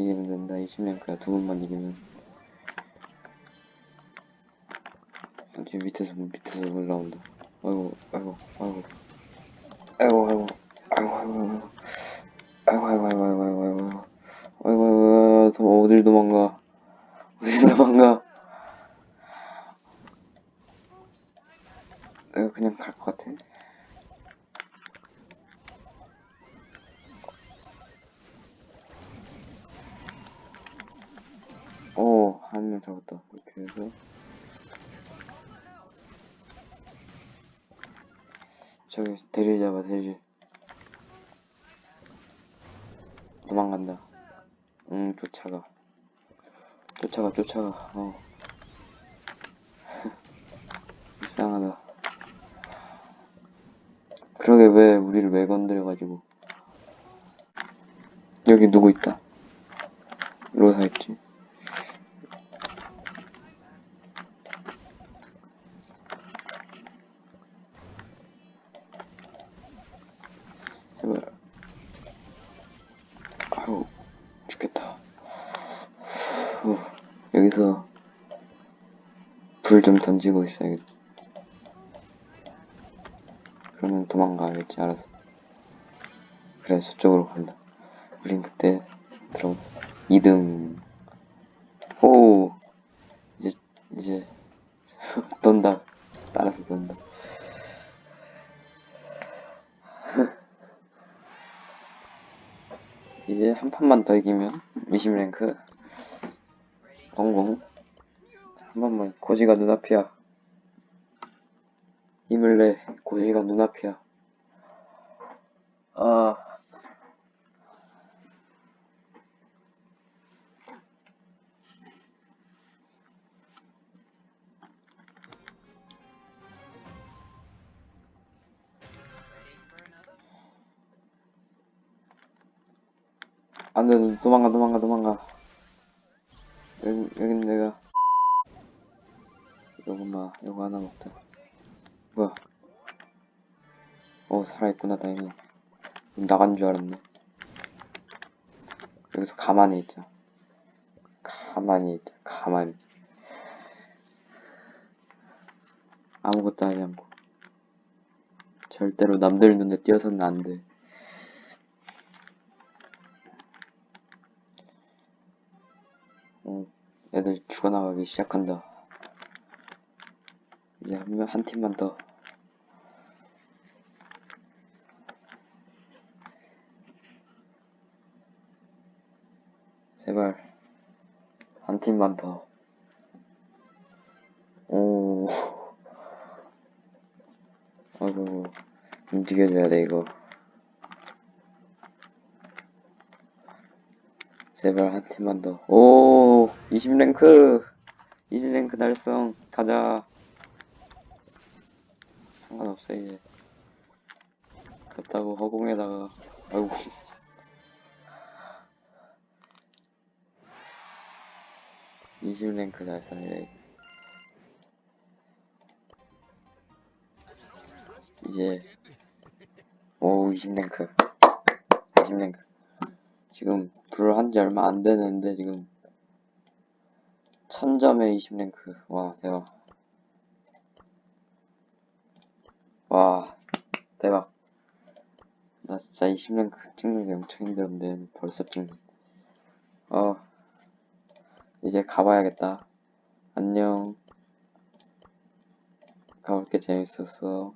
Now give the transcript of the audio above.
이기면 된다 20랭크야 두 번만 이기면 이제 밑에서 밑에서 올라온다 아이고 아이고 아이고 아이고 아이고 아이고 아이고 아이고 아이고 아이고 아이고 아이고 아이고 아이고 아이고 어딜 도망가 어딜 도망가 내가 그냥 갈 것 같아 한 명 잡았다. 이렇게 해서. 저기, 대리 잡아, 대리. 도망간다. 응, 쫓아가. 쫓아가, 쫓아가, 어. 이상하다. 그러게 왜, 우리를 왜 건드려가지고. 여기 누구 있다. 로사 있지. 제발. 아유, 죽겠다. 후, 여기서 불 좀 던지고 있어야겠다. 그러면 도망가야겠지, 알아서. 그래, 저쪽으로 간다. 우린 그때 들어 2등. 호! 이제, 이제, 돈다. 따라서 돈다. 이제 한 판만 더 이기면 20랭크. 성공. 한 번만 고지가 눈앞이야. 내 고지가 눈앞이야. 아 안돼 도망가 도망가 도망가. 여기 여긴 내가. 이거구나. 이거 하나 먹자. 뭐야? 어 살아있구나 다행히. 나간 줄 알았네. 여기서 가만히 있자. 가만히 있자. 가만히. 아무것도 하지 않고. 절대로 남들 눈에 띄어서는 안돼 어, 애들 죽어나가기 시작한다. 이제 한, 명- 한 팀만 더. 제발. 한 팀만 더. 오. 아이고, 움직여줘야 돼, 이거. 제발 한 팀만 더. 오, 20랭크. 20랭크 달성. 가자. 상관없어, 이제. 갔다고 허공에다가. 아이고. 이십 랭크 달성이래. 이제, 오, 20랭크. 20랭크. 지금 불을 한 지 얼마 안 되는데 지금 천점에 20랭크. 와 대박. 와 대박. 나 진짜 20랭크 찍는 게 엄청 힘들었는데 벌써 찍는. 어 이제 가봐야겠다. 안녕. 가볼게 재밌었어